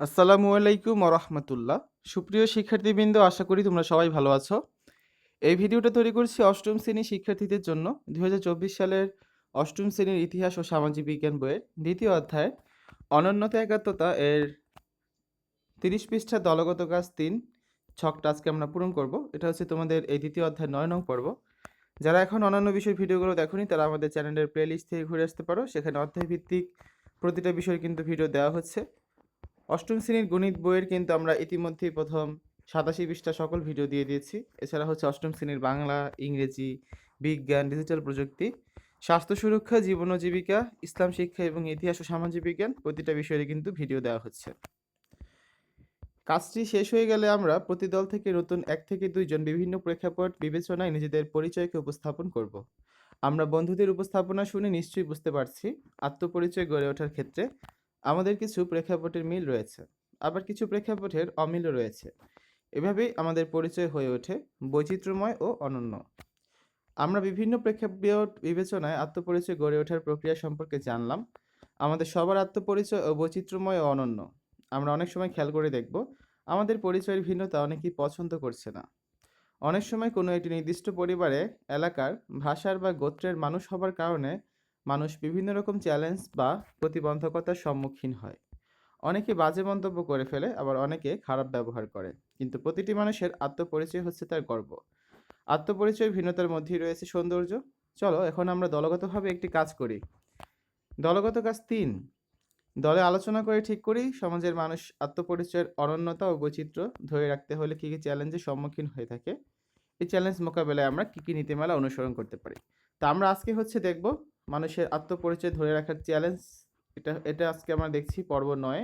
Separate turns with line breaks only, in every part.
আসসালামু আলাইকুম রহমতুল্লাহ সুপ্রিয় শিক্ষার্থীবৃন্দ, আশা করি তোমরা সবাই ভালো আছো। এই ভিডিওটা তৈরি করছি অষ্টম শ্রেণির শিক্ষার্থীদের জন্য দু হাজার চব্বিশ সালের অষ্টম শ্রেণির ইতিহাস ও সামাজিক বিজ্ঞান বইয়ের দ্বিতীয় অধ্যায়, অনন্যতা একাত্মতা এর তিরিশ পৃষ্ঠা দলগত কাজ তিন, ছকটা আজকে আমরা পূরণ করব। এটা হচ্ছে তোমাদের এই দ্বিতীয় অধ্যায় নয় নং পর্ব। যারা এখন অন্যান্য বিষয় ভিডিওগুলো দেখোনি, তারা আমাদের চ্যানেলের প্লেলিস্ট থেকে ঘুরে আসতে পারো। সেখানে অধ্যায় ভিত্তিক প্রতিটা বিষয় কিন্তু ভিডিও দেওয়া হচ্ছে। অষ্টম শ্রেণির গণিত বইয়ের কিন্তু আমরা ইতিমধ্যেই প্রথম সাতাশি পৃষ্ঠা সকল ভিডিও দিয়ে দিয়েছি। এছাড়া হচ্ছে অষ্টম শ্রেণির বাংলা, ইংরেজি, বিজ্ঞান ডিজিটাল প্রযুক্তি, স্বাস্থ্য সুরক্ষা, জীবন ও জীবিকা, ইসলাম শিক্ষা এবং ইতিহাস ও সামাজিক বিজ্ঞান প্রতিটা বিষয়ে কিন্তু ভিডিও দেওয়া হচ্ছে। কাজটি শেষ হয়ে গেলে আমরা প্রতি দল থেকে নতুন এক থেকে দুইজন বিভিন্ন প্রেক্ষাপট, বিবেচনায় নিজেদের পরিচয়কে উপস্থাপন করব। আমরা বন্ধুদের উপস্থাপনা শুনে নিশ্চয়ই বুঝতে পারছি আত্মপরিচয় গড়ে ওঠার ক্ষেত্রে আমাদের কিছু প্রেক্ষাপটের মিল রয়েছে, আবার কিছু প্রেক্ষাপটের অমিলও রয়েছে। এভাবেই আমাদের পরিচয় হয়ে ওঠে, বৈচিত্র্যময় ও অনন্য। আমরা বিভিন্ন প্রেক্ষাপট বিবেচনায় আত্মপরিচয় গড়ে ওঠার প্রক্রিয়া সম্পর্কে জানলাম। আমাদের সবার আত্মপরিচয় ও বৈচিত্র্যময় ও অনন্য। আমরা অনেক সময় খেয়াল করে দেখব, আমাদের পরিচয়ের ভিন্নতা অনেকেই পছন্দ করছে না। অনেক সময় কোনো একটি নির্দিষ্ট পরিবারে, এলাকার, ভাষার বা গোত্রের মানুষ হবার কারণে মানুষ বিভিন্ন রকম চ্যালেঞ্জ বা প্রতিবন্ধকতার সম্মুখীন হয়। অনেকে বাজে মন্তব্য করে ফেলে, আবার অনেকে খারাপ ব্যবহার করে। কিন্তু প্রতিটি মানুষের আত্মপরিচয় হচ্ছে তার গর্ব। আত্মপরিচয় ভিন্নতার মধ্যেই রয়েছে সৌন্দর্য। চলো, এখন আমরা দলগতভাবে একটি কাজ করি। দলগত কাজ তিন। দলে আলোচনা করে ঠিক করি, সমাজের মানুষ আত্মপরিচয়ের অনন্যতা ও বৈচিত্র্য ধরে রাখতে হলে কী কী চ্যালেঞ্জের সম্মুখীন হয়ে থাকে? এই চ্যালেঞ্জ মোকাবেলায় আমরা কী কী নীতিমালা অনুসরণ করতে পারি? তা আমরা আজকে হচ্ছে দেখব মানুষের আত্মপরিচয় ধরে রাখার চ্যালেঞ্জ এটা এটা আজকে আমরা দেখছি পর্ব নয়।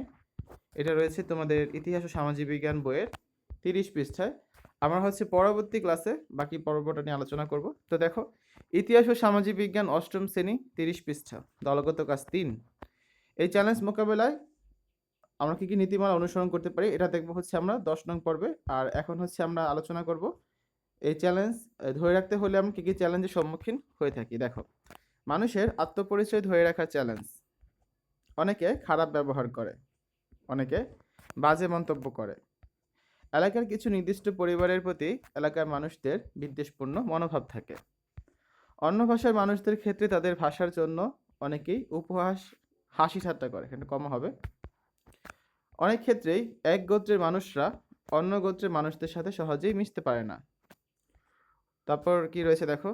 এটা রয়েছে তোমাদের ইতিহাস ও সামাজিক বিজ্ঞান বইয়ের তিরিশ পৃষ্ঠায়। আমরা হচ্ছে পরবর্তী ক্লাসে বাকি পর্বটা নিয়ে আলোচনা করব। তো দেখো, ইতিহাস ও সামাজিক বিজ্ঞান অষ্টম শ্রেণি, তিরিশ পৃষ্ঠা, দলগত কাজ তিন। এই চ্যালেঞ্জ মোকাবেলায় আমরা কী কী নীতিমালা অনুসরণ করতে পারি, এটা দেখব হচ্ছে আমরা দশ নং পর্বে। আর এখন হচ্ছে আমরা আলোচনা করব এই চ্যালেঞ্জ ধরে রাখতে হলে আমরা কী কী চ্যালেঞ্জের সম্মুখীন হয়ে থাকি। দেখো মানুষের আত্মপরিচয় ধরে রাখার চ্যালেঞ্জ অনেকে খারাপ ব্যবহার করে, অনেকে বাজে মন্তব্য করে। এলাকার কিছু নির্দিষ্ট পরিবারের প্রতি এলাকার মানুষদের বিদ্বেষপূর্ণ মনোভাব থাকে। অন্য ভাষার মানুষদের ক্ষেত্রে তাদের ভাষার জন্য অনেকেই উপহাস, হাসি ঠাট্টা করে এখানে কম হবে। অনেক ক্ষেত্রেই এক গোত্রের মানুষরা অন্য গোত্রের মানুষদের সাথে সহজেই মিশতে পারে না। তারপর কি রয়েছে দেখো?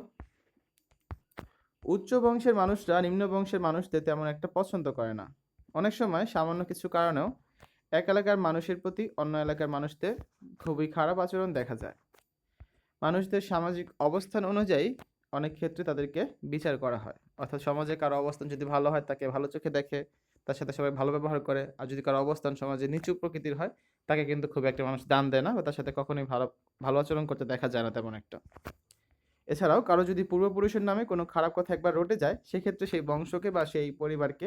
উচ্চ বংশের মানুষরা নিম্ন বংশের মানুষদের তেমন একটা পছন্দ করে না। অনেক সময় সামান্য কিছু কারণেও এক এলাকার মানুষের প্রতি অন্য এলাকার মানুষদের খুবই খারাপ আচরণ দেখা যায়। মানুষদের সামাজিক অবস্থান অনুযায়ী অনেক ক্ষেত্রে তাদেরকে বিচার করা হয়। অর্থাৎ সমাজে কারও অবস্থান যদি ভালো হয়, তাকে ভালো চোখে দেখে, তার সাথে সবাই ভালো ব্যবহার করে। আর যদি কারও অবস্থান সমাজে নিচু প্রকৃতির হয়, তাকে কিন্তু খুব একটা মানুষ দান দেয় না বা তার সাথে কখনোই ভালো ভালো আচরণ করতে দেখা যায় না তেমন একটা। এছাড়াও কারও যদি পূর্বপুরুষের নামে কোনো খারাপ কথা একবার রটে যায়, সেক্ষেত্রে সেই বংশকে বা সেই পরিবারকে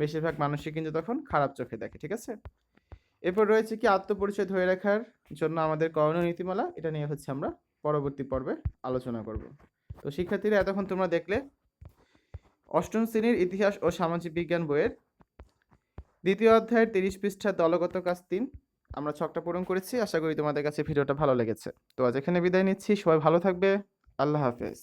বেশিরভাগ মানুষই কিন্তু তখন খারাপ চোখে দেখে, ঠিক আছে? এরপর রয়েছে কি আত্মপরিচয় ধরে রাখার জন্য আমাদের করণীয় নীতিমালা, এটা নিয়ে হচ্ছে আমরা পরবর্তী পর্বে আলোচনা করব। তো শিক্ষার্থীরা, এতক্ষণ তোমরা দেখলে অষ্টম শ্রেণির ইতিহাস ও সামাজিক বিজ্ঞান বইয়ের দ্বিতীয় অধ্যায়ের তিরিশ পৃষ্ঠার দলগত কাজ তিন, আমরা ছকটা পূরণ করেছি। আশা করি তোমাদের কাছে ভিডিওটা ভালো লেগেছে। তো আজ এখানে বিদায় নিচ্ছি। সবাই ভালো থাকবে। আল্লাহ হাফেজ।